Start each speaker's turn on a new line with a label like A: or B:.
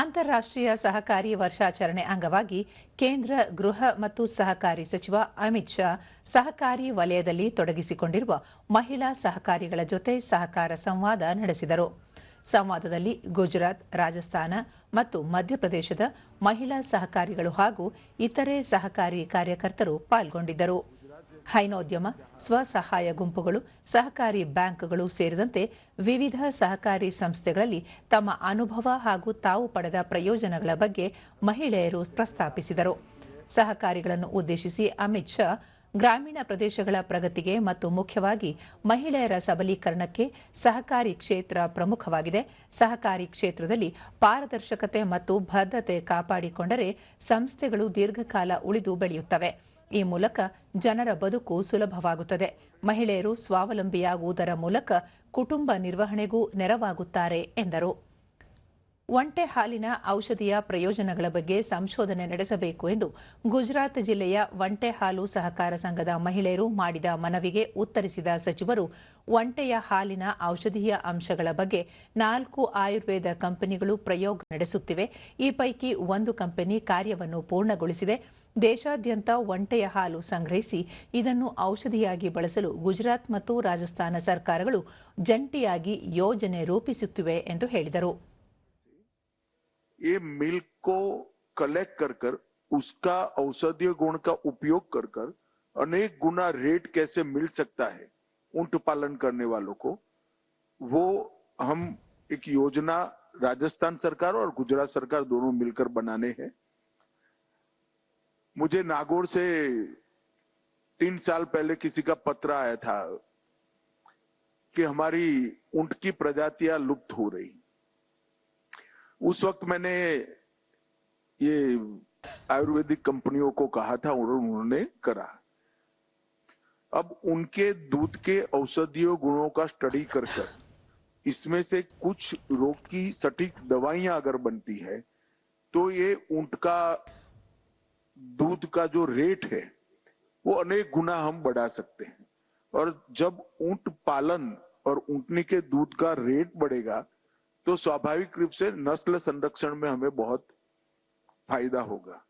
A: ಅಂತಾರಾಷ್ಟ್ರೀಯ ಸಹಕಾರಿ ವರ್ಷಾಚರಣೆ ಅಂಗವಾಗಿ ಕೇಂದ್ರ ಗೃಹ ಮತ್ತು ಸಹಕಾರಿ ಸಚಿವ ಅಮಿತ್ ಶಾ ಸಹಕಾರಿ ವಲಯದಲ್ಲಿ ತೊಡಗಿಸಿಕೊಂಡಿರುವ ಮಹಿಳಾ ಸಹಕಾರಿಗಳ ಜೊತೆ ಸಹಕಾರ ಸಂವಾದ ನಡೆಸಿದರು. ಸಂವಾದದಲ್ಲಿ ಗುಜರಾತ್, ರಾಜಸ್ಥಾನ ಮತ್ತು ಮಧ್ಯಪ್ರದೇಶದ ಮಹಿಳಾ ಸಹಕಾರಿಗಳು ಹಾಗೂ ಇತರೆ ಸಹಕಾರಿ ಕಾರ್ಯಕರ್ತರು ಪಾಲ್ಗೊಂಡಿದ್ದರು. ಹೈನೋದ್ಯಮ, ಸ್ವಸಹಾಯ ಗುಂಪುಗಳು, ಸಹಕಾರಿ ಬ್ಯಾಂಕ್ಗಳು ಸೇರಿದಂತೆ ವಿವಿಧ ಸಹಕಾರಿ ಸಂಸ್ಥೆಗಳಲ್ಲಿ ತಮ್ಮ ಅನುಭವ ಹಾಗೂ ತಾವು ಪಡೆದ ಪ್ರಯೋಜನಗಳ ಬಗ್ಗೆ ಮಹಿಳೆಯರು ಪ್ರಸ್ತಾಪಿಸಿದರು. ಸಹಕಾರಿಗಳನ್ನು ಉದ್ದೇಶಿಸಿ ಅಮಿತ್ ಶಾ ಗ್ರಾಮೀಣ ಪ್ರದೇಶಗಳ ಪ್ರಗತಿಗೆ ಮತ್ತು ಮುಖ್ಯವಾಗಿ ಮಹಿಳೆಯರ ಸಬಲೀಕರಣಕ್ಕೆ ಸಹಕಾರಿ ಕ್ಷೇತ್ರ ಪ್ರಮುಖವಾಗಿದೆ. ಸಹಕಾರಿ ಕ್ಷೇತ್ರದಲ್ಲಿ ಪಾರದರ್ಶಕತೆ ಮತ್ತು ಬದ್ಧತೆ ಕಾಪಾಡಿಕೊಂಡರೆ ಸಂಸ್ಥೆಗಳು ದೀರ್ಘಕಾಲ ಉಳಿದು ಬೆಳೆಯುತ್ತವೆ. ಈ ಮೂಲಕ ಜನರ ಬದುಕು ಸುಲಭವಾಗುತ್ತದೆ. ಮಹಿಳೆಯರು ಸ್ವಾವಲಂಬಿಯಾಗುವುದರ ಮೂಲಕ ಕುಟುಂಬ ನಿರ್ವಹಣೆಗೂ ನೆರವಾಗುತ್ತಾರೆ ಎಂದರು. ಒಂಟೆ ಹಾಲಿನ ಔಷಧಿಯ ಪ್ರಯೋಜನಗಳ ಬಗ್ಗೆ ಸಂಶೋಧನೆ ನಡೆಸಬೇಕು ಎಂದು ಗುಜರಾತ್ ಜಿಲ್ಲೆಯ ಒಂಟೆ ಹಾಲು ಸಹಕಾರ ಸಂಘದ ಮಹಿಳೆಯರು ಮಾಡಿದ ಮನವಿಗೆ ಉತ್ತರಿಸಿದ ಸಚಿವರು, ಒಂಟೆಯ ಹಾಲಿನ ಔಷಧೀಯ ಅಂಶಗಳ ಬಗ್ಗೆ ನಾಲ್ಕು ಆಯುರ್ವೇದ ಕಂಪನಿಗಳು ಪ್ರಯೋಗ ನಡೆಸುತ್ತಿವೆ. ಈ ಪೈಕಿ ಒಂದು ಕಂಪನಿ ಕಾರ್ಯವನ್ನು ಪೂರ್ಣಗೊಳಿಸಿದೆ. ದೇಶಾದ್ಯಂತ ಒಂಟೆಯ ಹಾಲು ಸಂಗ್ರಹಿಸಿ ಇದನ್ನು ಔಷಧಿಯಾಗಿ ಬಳಸಲು ಗುಜರಾತ್ ಮತ್ತು ರಾಜಸ್ಥಾನ ಸರ್ಕಾರಗಳು ಜಂಟಿಯಾಗಿ ಯೋಜನೆ ರೂಪಿಸುತ್ತಿವೆ ಎಂದು ಹೇಳಿದರು.
B: ये मिल्क को कलेक्ट कर कर, उसका औषधीय गुण का उपयोग कर कर, अनेक गुना रेट कैसे मिल सकता है ऊँट पालन करने वालों को, वो हम एक योजना राजस्थान सरकार और गुजरात सरकार दोनों मिलकर बनाने हैं। मुझे नागौर से तीन साल पहले किसी का पत्र आया था कि हमारी ऊँट की प्रजातियाँ लुप्त हो रही उस वक्त मैंने ये आयुर्वेदिक कंपनियों को कहा था और उन्होंने करा। अब उनके दूध के औषधीय गुणों का स्टडी कर कर, इसमें से कुछ रोग की सटीक दवाइयाँ अगर बनती है तो ये ऊँट का दूध का जो रेट है, वो अनेक गुना हम बढ़ा सकते हैं। और जब ऊँट पालन और ऊंटनी के दूध का रेट बढ़ेगा तो स्वाभाविक रूप से नस्ल संरक्षण में हमें बहुत फ़ायदा होगा।